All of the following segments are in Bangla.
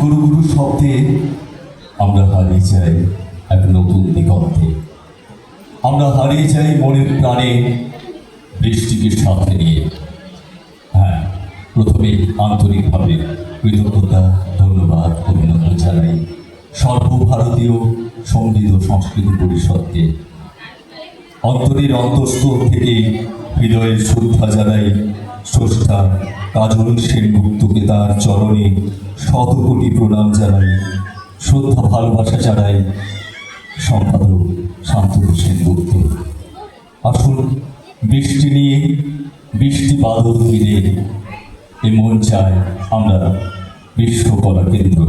গুরু গুরু শব্দে আমরা হারিয়ে যাই এক নতুন দিগন্তে। আমরা হারিয়ে যাই মনের প্রাণে বৃষ্টিকে সাথে নিয়ে। হ্যাঁ প্রথমে আন্তরিকভাবে কৃতজ্ঞতা, ধন্যবাদ, অভিনন্দন জানাই। সর্বভারতীয় সংগীত ও সংস্কৃতি পরিষদকে। অন্তরের অন্তঃস্থ থেকে হৃদয়ের শ্রদ্ধা জানাই স্রষ্টা কাজল সেনগুপ্তকে তার চরণে শত কোটি প্রণাম জানাই, শ্রদ্ধা, ভালোবাসা জানাই, সম্পাদক শান্ত সেনগুপ্ত আসুন, বৃষ্টি নিয়ে, বৃষ্টি বাদল ঘিরে এ মন চায় আমরা বিশ্বকলা কেন্দ্র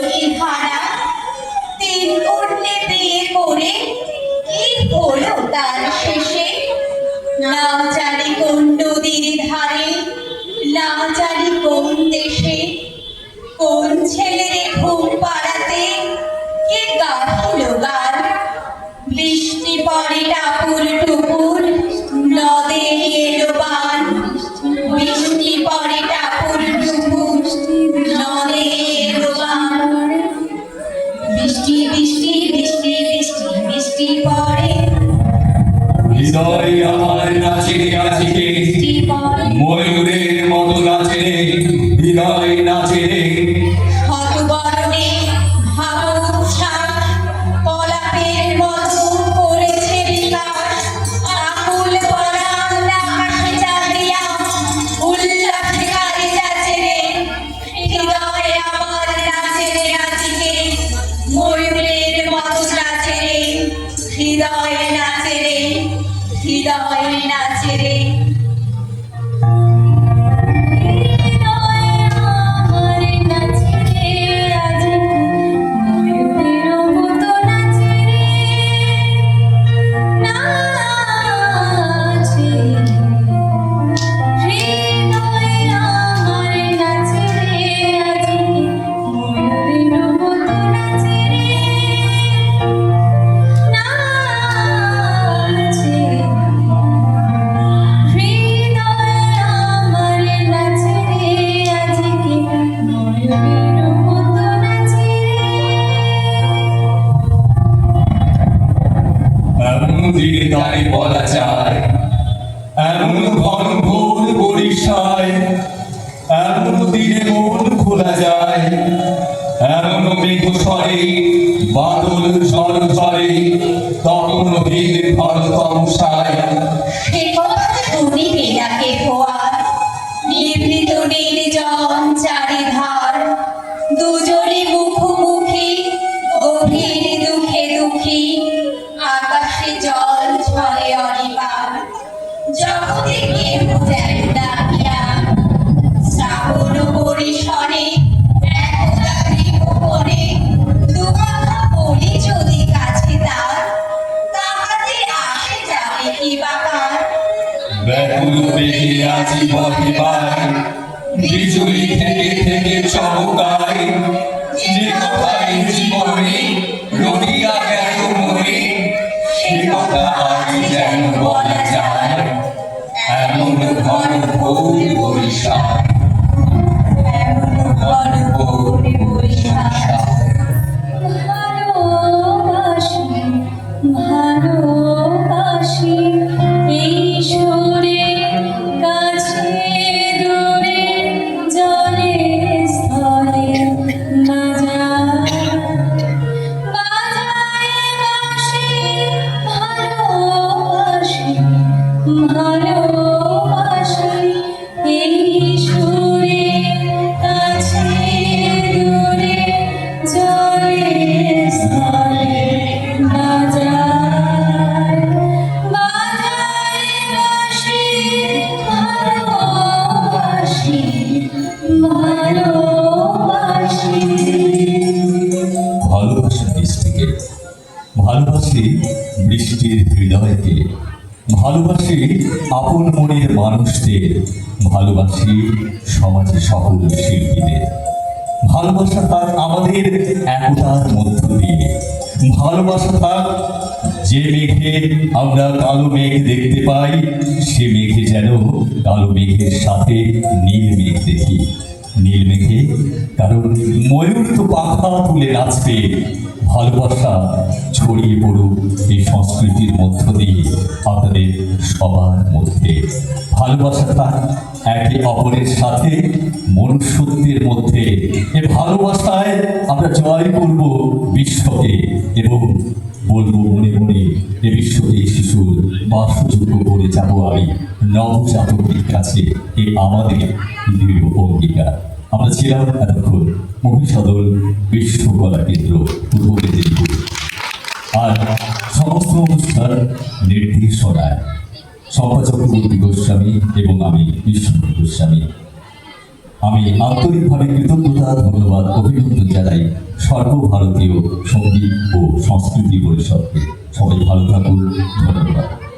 চোখে ধারা তিন কন্যে বিয়ে করে, কি হলো তার শেষে? না কোন নদীর ধারে, না জানি কোন দেশে। কোন ছেলের ঘুম পাড়াতে কে গাহিল গান? বৃষ্টি পরে টাপুর ধূসরে বাদল ঝরঝরে তখন ভিড় ফল কংসায় নিভৃত চারিধার। দুজনে মুখোমুখি, গভীর দুঃখে দুঃখী, আকাশে জল ঝরে অনিবার। বেগে আজি মহিমায় বিজুলি থেকে থেকে চমকায় সকল শিল্পীদের। ভালোবাসা থাক আমাদের একতার মধ্য দিয়ে। ভালোবাসা থাক যে মেঘে আমরা কালো মেঘ দেখতে পাই, সে মেঘে যেন কালো মেঘের সাথে নীল মেঘ দেখি। নীল মেঘে কারণ ময়ূর তো পাখা তুলে নাচবে ভালোবাসা ছড়িয়ে পড়ুক এই সংস্কৃতির মধ্য দিয়ে আপনাদের সবার মধ্যে। ভালোবাসাটা একে অপরের সাথে, মনুষ্যত্বের মধ্যে। এ ভালোবাসায় আমরা জয় করব বিশ্বকে এবং বলব মনে মনে, এ বিশ্বকে শিশুর বাসযোগ্য করে যাব আমি, নবজাতকের কাছে, এ আমাদের দৃঢ় অঙ্গীকার। আমরা ছিলাম এতক্ষণ মহিষাদল বিশ্বকলা কেন্দ্র, পূর্ব মেদিনীপুর। আর সমস্ত অনুষ্ঠান নির্দেশনায়। শম্পা চক্রবর্তী গোস্বামী এবং আমি বিশ্বনাথ গোস্বামী। আমি আন্তরিকভাবে কৃতজ্ঞতা, ধন্যবাদ, অভিনন্দন জানাই সর্বভারতীয় সংগীত ও সংস্কৃতি পরিষদকে। সবাই ভালো থাকুন, ধন্যবাদ।